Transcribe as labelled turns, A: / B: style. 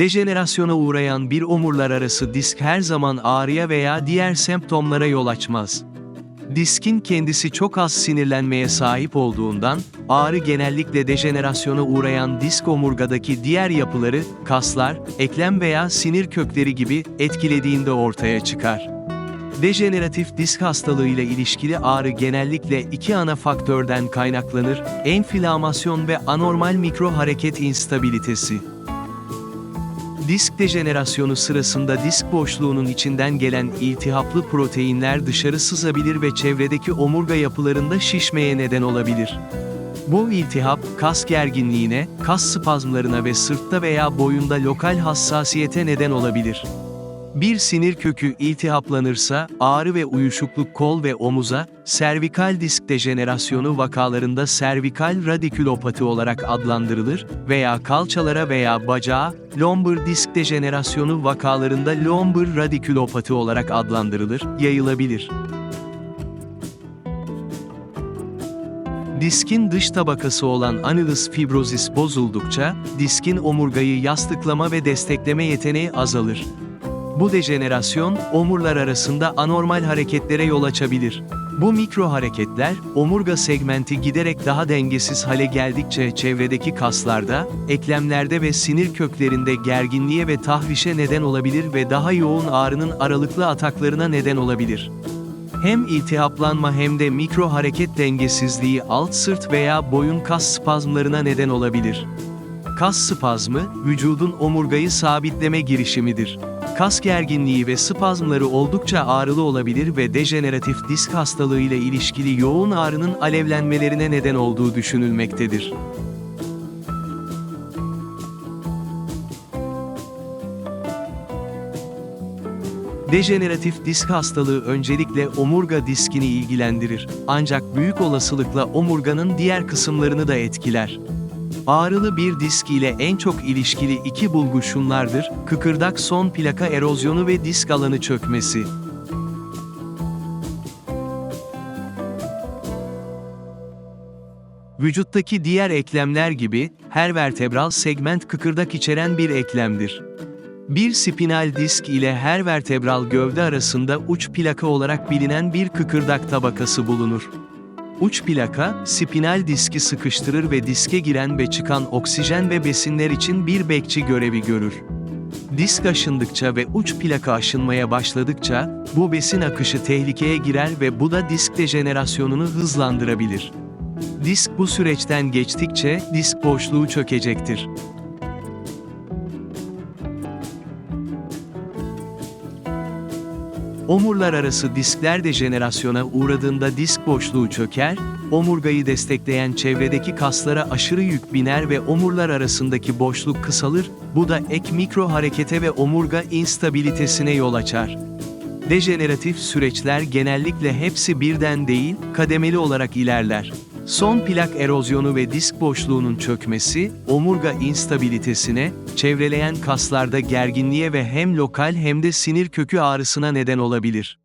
A: Dejenerasyona uğrayan bir omurlar arası disk her zaman ağrıya veya diğer semptomlara yol açmaz. Diskin kendisi çok az sinirlenmeye sahip olduğundan, ağrı genellikle dejenerasyona uğrayan disk omurgadaki diğer yapıları, kaslar, eklem veya sinir kökleri gibi etkilediğinde ortaya çıkar. Dejeneratif disk hastalığıyla ilişkili ağrı genellikle iki ana faktörden kaynaklanır, enflamasyon ve anormal mikro hareket instabilitesi. Disk dejenerasyonu sırasında disk boşluğunun içinden gelen iltihaplı proteinler dışarı sızabilir ve çevredeki omurga yapılarında şişmeye neden olabilir. Bu iltihap, kas gerginliğine, kas spazmlarına ve sırtta veya boyunda lokal hassasiyete neden olabilir. Bir sinir kökü iltihaplanırsa, ağrı ve uyuşukluk kol ve omuza, servikal disk dejenerasyonu vakalarında servikal radikülopati olarak adlandırılır veya kalçalara veya bacağa, lombar disk dejenerasyonu vakalarında lombar radikülopati olarak adlandırılır, yayılabilir. Diskin dış tabakası olan annulus fibrosis bozuldukça, diskin omurgayı yastıklama ve destekleme yeteneği azalır. Bu dejenerasyon, omurlar arasında anormal hareketlere yol açabilir. Bu mikro hareketler, omurga segmenti giderek daha dengesiz hale geldikçe çevredeki kaslarda, eklemlerde ve sinir köklerinde gerginliğe ve tahrişe neden olabilir ve daha yoğun ağrının aralıklı ataklarına neden olabilir. Hem iltihaplanma hem de mikro hareket dengesizliği alt sırt veya boyun kas spazmlarına neden olabilir. Kas spazmı, vücudun omurgayı sabitleme girişimidir. Kas gerginliği ve spazmları oldukça ağrılı olabilir ve dejeneratif disk hastalığı ile ilişkili yoğun ağrının alevlenmelerine neden olduğu düşünülmektedir. Dejeneratif disk hastalığı öncelikle omurga diskini ilgilendirir, ancak büyük olasılıkla omurganın diğer kısımlarını da etkiler. Ağrılı bir disk ile en çok ilişkili iki bulgu şunlardır, kıkırdak son plaka erozyonu ve disk alanı çökmesi. Vücuttaki diğer eklemler gibi, her vertebral segment kıkırdak içeren bir eklemdir. Bir spinal disk ile her vertebral gövde arasında uç plaka olarak bilinen bir kıkırdak tabakası bulunur. Uç plaka, spinal diski sıkıştırır ve diske giren ve çıkan oksijen ve besinler için bir bekçi görevi görür. Disk aşındıkça ve uç plaka aşınmaya başladıkça, bu besin akışı tehlikeye girer ve bu da disk dejenerasyonunu hızlandırabilir. Disk bu süreçten geçtikçe, disk boşluğu çökecektir. Omurlar arası diskler dejenerasyona uğradığında disk boşluğu çöker, omurgayı destekleyen çevredeki kaslara aşırı yük biner ve omurlar arasındaki boşluk kısalır, bu da ek mikro harekete ve omurga instabilitesine yol açar. Dejeneratif süreçler genellikle hepsi birden değil, kademeli olarak ilerler. Son plak erozyonu ve disk boşluğunun çökmesi, omurga instabilitesine, çevreleyen kaslarda gerginliğe ve hem lokal hem de sinir kökü ağrısına neden olabilir.